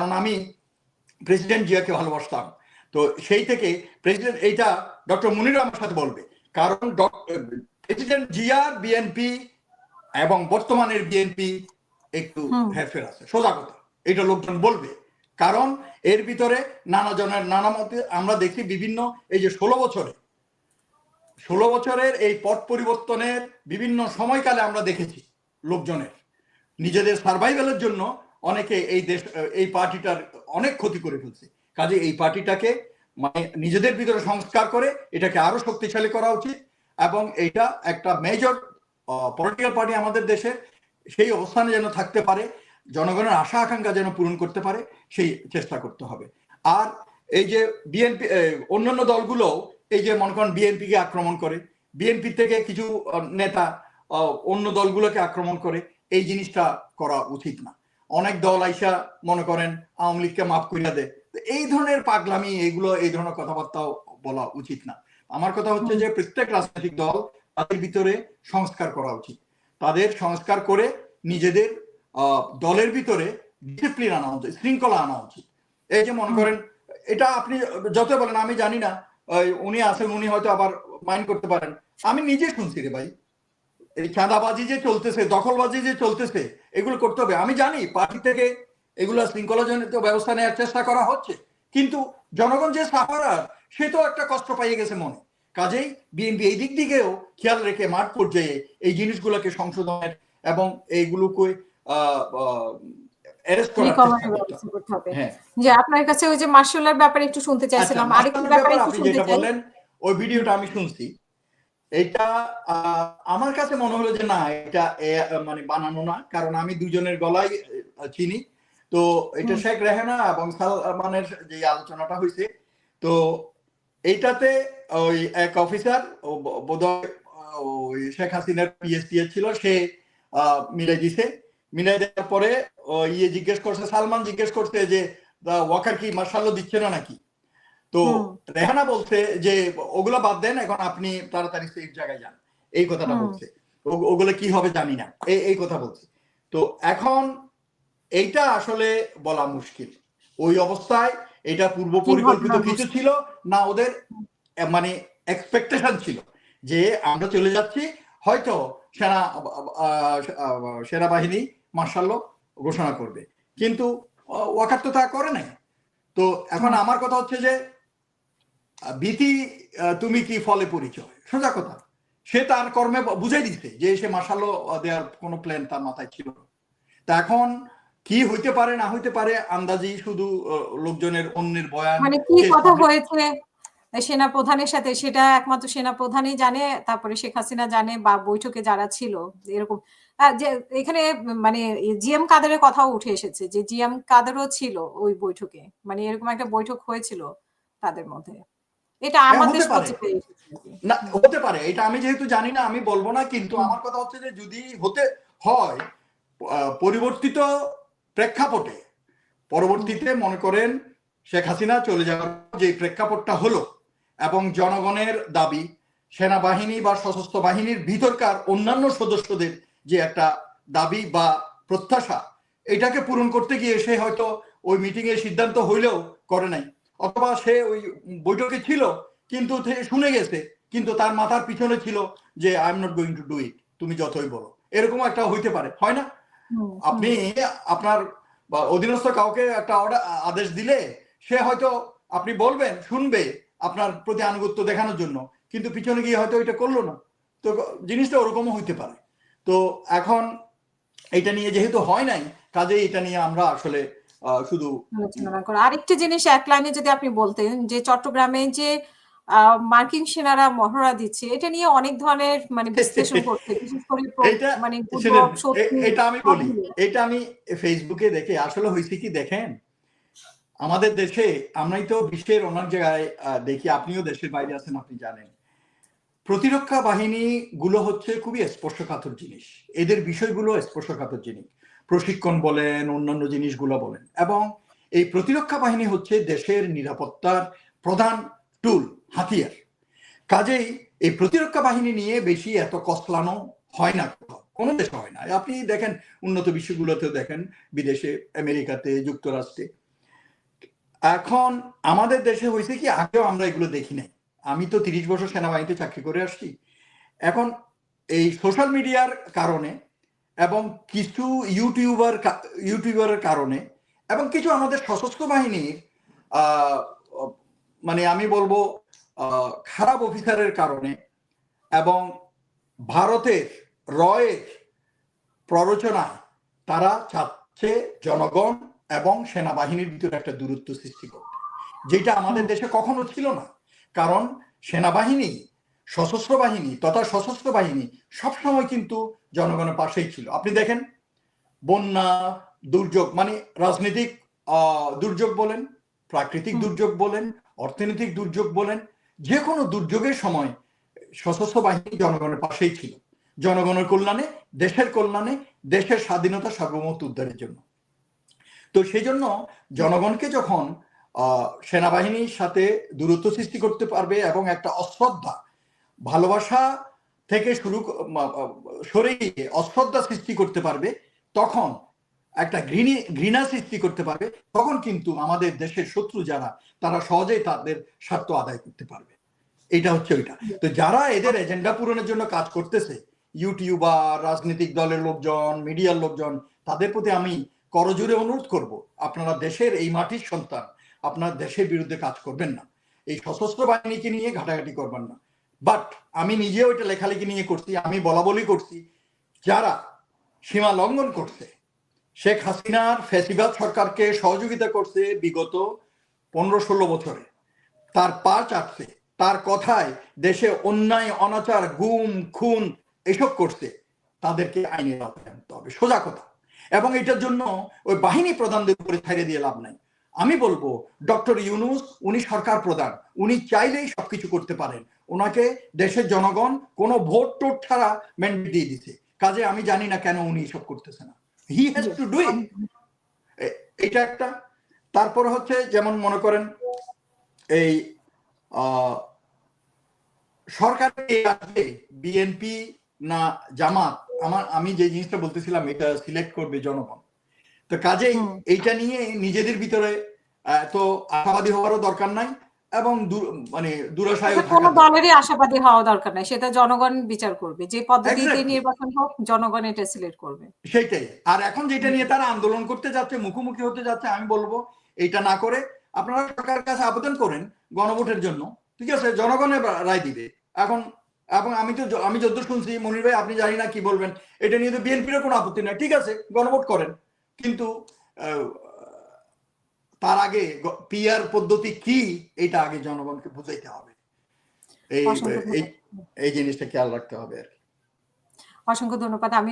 কারণ আমি প্রেসিডেন্ট জিয়াকে ভালোবাসতাম। তো সেই থেকে প্রেসিডেন্ট এইটা ডক্টর মুনির আমার সাথে বলবে। কারণ প্রেসিডেন্ট জিয়ার বিএনপি এবং বর্তমানের বিএনপি একটু হেরফের আছে সোজা কথা। এটা লোকজন বলবে। কারণ এর ভিতরে নানা জনের নানা মতে আমরা দেখি বিভিন্ন এই যে ষোলো বছরে ষোলো বছরের এই পট পরিবর্তনের বিভিন্ন সময়কালে আমরা দেখেছি লোকজনের। নিজেদের সার্ভাইভালের জন্য অনেকে এই দেশ, এই পার্টিটার অনেক ক্ষতি করে ফেলছে। কাজে এই পার্টিটাকে মানে নিজেদের ভিতরে সংস্কার করে এটাকে আরও শক্তিশালী করা উচিত এবং এটা একটা মেজর পলিটিক্যাল পার্টি আমাদের দেশে সেই অবস্থানে যেন থাকতে পারে, জনগণের আশা আকাঙ্ক্ষা যেন পূরণ করতে পারে, সেই চেষ্টা করতে হবে। আর এই যে বিএনপি অন্যান্য দলগুলো এই যে মনে করেন বিএনপিকে আক্রমণ করে বিএনপি থেকে কিছু নেতা অন্য দলগুলোকে আক্রমণ করে, এই জিনিসটা করা উচিত না। অনেক দল আইসা মনে করেন আওয়ামী লীগকে মাফ করিয়া দেয়। এই ধরনের পাগলামি, এইগুলো, এই ধরনের কথাবার্তাও বলা উচিত না। আমার কথা হচ্ছে যে প্রত্যেক রাজনৈতিক দল তাদের ভিতরে সংস্কার করা উচিত। তাদের সংস্কার করে নিজেদের দলের ভিতরে ডিসিপ্লিন আনা উচিত, শৃঙ্খলা আনা উচিত। এই যে মনে করেন, এটা আপনি যত বলেন, আমি জানি না উনি আছেন, উনি হয়তো আবার মাইন্ড করতে পারেন। আমি নিজে শুনছি রে ভাই। এই চাঁদাবাজি যে চলতেছে দখলবাজি যে চলতেছে এগুলো করতে হবে। আমি জানি পার্টি থেকে এগুলো শৃঙ্খলাজনিত ব্যবস্থা নেওয়ার চেষ্টা করা হচ্ছে কিন্তু জনগণ যে সাফারার সে তো একটা কষ্ট পাইয়ে গেছে মনে। কাজেই বিএনপি এই দিক দিকেও খেয়াল রেখে মাঠ পর্যায়ে এই জিনিসগুলোকে সংশোধনের এবং এইগুলোকে হ্যাঁ। যে আপনার কাছে ওই যে মার্শালের ব্যাপারে একটু শুনতে চাইছিলাম আচ্ছা, আরেকটু ব্যাপারে একটু শুনতে চাই। বলেন ওই ভিডিওটা আমি শুনছি। এটা আমার কাছে মনে হলো যে না এটা মানে বানানো না কারণ আমি দুজনের গলায় চিনি। তো এটা শেখ রেহানা এবং সালমানের যে আলোচনাটা হয়েছে তো এইটাতে ওই এক অফিসার বোধহয় ওই শেখ হাসিনার পিএসটি ছিল সে মিলাই দিছে। মিলাই দেওয়ার পরে ইয়ে জিজ্ঞেস করছে সালমান জিজ্ঞেস করছে যে ওয়াকার কি মার্শাল্য দিচ্ছে না নাকি? তো রেহানা বলছে যে ওগুলো বাদ দেন এখন আপনি তাড়াতাড়ি সেই জায়গায় যান। এই কথাটা বলছে। ওগুলো কি হবে জানি না। এই কথা বলছে। তো এখন এইটা আসলে বলা মুশকিল। ওই অবস্থায় এটা পূর্ব পরিকল্পিত কিছু ছিল না ওদের মানে এক্সপেকটেশন ছিল যে আমরা চলে যাচ্ছি। হয়তো সেনা সেনাবাহিনী মার্শাল্য ঘোষণা করবে। কিন্তু ওয়াকার তো তা করে নাই। তো এখন আমার কথা হচ্ছে যে ভীতি তুমি কি ফলে পরিচয়? সোজা কথা। সে তার কর্মে বুঝাই দিচ্ছে যে সে মার্শাল্য দেওয়ার কোনো প্ল্যান তার মাথায় ছিল তা এখন কি হইতে পারে না হইতে পারে আন্দাজি শুধু লোকজনের অন্যের বয়ান মানে কি কথা হয়েছে? সেনা প্রধানের সাথে সেটা একমাত্র সেনা প্রধানই জানে তারপরে শেখ হাসিনা জানে বা বৈঠকে যারা ছিল এরকম। যে এখানে মানে জিএম কাদেরের কথাও উঠে এসেছে যে জিএম কাদেরও ছিল ওই বৈঠকে। মানে এরকম একটা বৈঠক হয়েছিল তাদের মধ্যে। এটা আমাদের না হতে পারে। এটা আমি যেহেতু জানি না আমি বলব না কিন্তু আমার কথা হচ্ছে যে যদি হতে হয় পরিবর্তিত প্রেক্ষাপটে পরবর্তীতে মনে করেন শেখ হাসিনা চলে যাওয়ার যে প্রেক্ষাপটটা হলো এবং জনগণের দাবি সেনাবাহিনী বা সশস্ত্র বাহিনীর ভিতরকার অন্যান্য সদস্যদের যে একটা দাবি বা প্রত্যাশা এটাকে পূরণ করতে গিয়ে সে হয়তো ওই মিটিং এর সিদ্ধান্ত হইলেও করে নাই। অথবা সে ওই বৈঠকে ছিল কিন্তু শুনে গেছে কিন্তু তার মাথার পিছনে ছিল যে I am not going to do it তুমি যতই বলো। এরকম একটা হইতে পারে হয় না? আপনি আপনার অধীনস্থ কাউকে একটা অর্ডার আদেশ দিলে সে হয়তো আপনি বলবেন শুনবে আপনার প্রতি আনুগত্য দেখানোর জন্য কিন্তু পিছনে গিয়ে হয়তো এটা করল না। তো জিনিসটা ওরকমও হইতে পারে। তো এখন এটা নিয়ে যেহেতু হয় নাই কাজে এটা নিয়ে আমরা আসলে শুধু আরেকটি জিনিস এক লাইনে যদি আপনি বলতেন যে চট্টগ্রামে যে মার্কিন সেনারা মহড়া দিচ্ছে এটা নিয়ে অনেক ধরনের মানে বিশ্লেষণ করছে বিশেষ করে মানে এটা আমি বলি এটা আমি ফেসবুকে দেখে আসলে হয়েছে কি দেখেন? আমাদের দেশে আমরাই তো বিশ্বের অনেক জায়গায় দেখি আপনিও দেশের বাইরে আছেন আপনি জানেন। প্রতিরক্ষা বাহিনী গুলো হচ্ছে খুবই স্পর্শকাতর জিনিস। এদের বিষয়গুলো স্পর্শকাতর জিনিস। প্রশিক্ষণ বলেন, অন্যান্য জিনিসগুলো বলেন। এবং এই প্রতিরক্ষা বাহিনী হচ্ছে দেশের নিরাপত্তার প্রধান টুল হাতিয়ার। কাজেই এই প্রতিরক্ষা বাহিনী নিয়ে বেশি এত কসলানো হয় না কোনো দেশে হয় না। আপনি দেখেন, উন্নত বিশ্বগুলোতেও দেখেন, বিদেশে, আমেরিকাতে, যুক্তরাষ্ট্রে। এখন আমাদের দেশে হয়েছে কি, আগেও আমরা এগুলো দেখি নাই। আমি তো তিরিশ বছর সেনাবাহিনীতে চাকরি করে আসছি। এখন এই সোশ্যাল মিডিয়ার কারণে এবং কিছু ইউটিউবার ইউটিউবারের কারণে এবং কিছু আমাদের সশস্ত্র বাহিনীর মানে আমি বলব খারাপ অফিসারের কারণে এবং ভারতের রয়ের প্ররোচনায় তারা চাচ্ছে জনগণ এবং সেনাবাহিনীর ভিতরে একটা দূরত্ব সৃষ্টি করতে। যেটা আমাদের দেশে কখনো ছিল না। কারণ সেনাবাহিনী সশস্ত্র বাহিনী তথা সশস্ত্র বাহিনী সবসময় কিন্তু জনগণের পাশেই ছিল। আপনি দেখেন বন্যা দুর্যোগ মানে রাজনৈতিক আহ, দুর্যোগ বলেন প্রাকৃতিক দুর্যোগ বলেন অর্থনৈতিক দুর্যোগ বলেন যে কোনো দুর্যোগের সময় সশস্ত্র বাহিনী জনগণের পাশেই ছিল। জনগণের কল্যাণে দেশের কল্যাণে দেশের স্বাধীনতা সার্বভৌমত্ব উদ্ধারের জন্য। তো সেই জন্য জনগণকে যখন সেনাবাহিনীর সাথে দূরত্ব সৃষ্টি করতে পারবে এবং একটা অশ্রদ্ধা ভালোবাসা থেকে শুরু সরে গিয়ে অশ্রদ্ধা সৃষ্টি করতে পারবে, তখন একটা ঘৃণী, ঘৃণা সৃষ্টি করতে পারবে, তখন কিন্তু আমাদের দেশের শত্রু যারা, তারা সহজেই তাদের স্বার্থ আদায় করতে পারবে। এটা হচ্ছে ওইটা। তো যারা এদের এজেন্ডা পূরণের জন্য কাজ করতেছে, ইউটিউবার, রাজনৈতিক দলের লোকজন, মিডিয়ার লোকজন, তাদের প্রতি আমি করজোরে অনুরোধ করব, আপনারা দেশের এই মাটির সন্তান, আপনার দেশের বিরুদ্ধে কাজ করবেন না। এই সশস্ত্র বাহিনীকে নিয়ে ঘাটাঘাটি করবেন না। বাট আমি নিজেও এটা লেখালেখি নিয়ে করছি, আমি বলা বলি করছি। যারা সীমা লঙ্ঘন করছে, শেখ হাসিনার ফেসিবাদ সরকারকে সহযোগিতা করছে বিগত পনেরো ষোলো বছরে। তার পা চাটছে, তার কথায় দেশে অন্যায়, অনাচার, গুম, খুন এসব করছে, তাদেরকে আইনের আওতায় আনতে হবে, সোজা কথা। এবং এটার জন্য ওই বাহিনী প্রধানদের উপরে ছেড়ে দিয়ে লাভ নাই। আমি বলব, ডক্টর ইউনুস, উনি সরকার প্রধান, উনি চাইলেই সবকিছু করতে পারেন। ওনাকে দেশের জনগণ কোনো ভোট টোট ছাড়া ম্যান্ডেট দিয়ে দিছে। কাজে আমি জানি না কেন উনি এসব করতেছে না। He has to do it এটা একটা। তারপর হচ্ছে যেমন মনে করেন এই এই আসবে বিএনপি না জামাত? আমার আমি যে জিনিসটা বলতেছিলাম এটা সিলেক্ট করবে জনগণ। তো কাজেই। এইটা নিয়ে নিজেদের ভিতরে এত আশাবাদী হওয়ারও দরকার নাই। এবং মানে দুরাশায় এটা কোনো দলেরই আশাবাদী হওয়া দরকার নাই। সেটা জনগণ বিচার করবে। যে পদ্ধতিতে নির্বাচন হোক জনগণ এটা সিলেক্ট করবে। সেটাই আর এখন যেটা নিয়ে তারা আন্দোলন করতে যাচ্ছে মুখোমুখি হতে যাচ্ছে আমি বলব এইটা না করে আপনারা সরকারের কাছে আবেদন করেন গণভোটের জন্য। ঠিক আছে? জনগণের রায় দিবে। এখন এবং আমি তো আমি যদ্দূর শুনছি মনির ভাই আপনি জানি না কি বলবেন। এটা নিয়ে তো বিএনপির কোনো আপত্তি নাই। ঠিক আছে? গণভোট করেন। কিন্তু আহ, তার আগে পিয়ার পদ্ধতি কি এটা আগে জনগণকে বুঝাইতে হবে। এই এই জিনিসটা খেয়াল রাখতে হবে আর কি। অসংখ্য ধন্যবাদ। আমি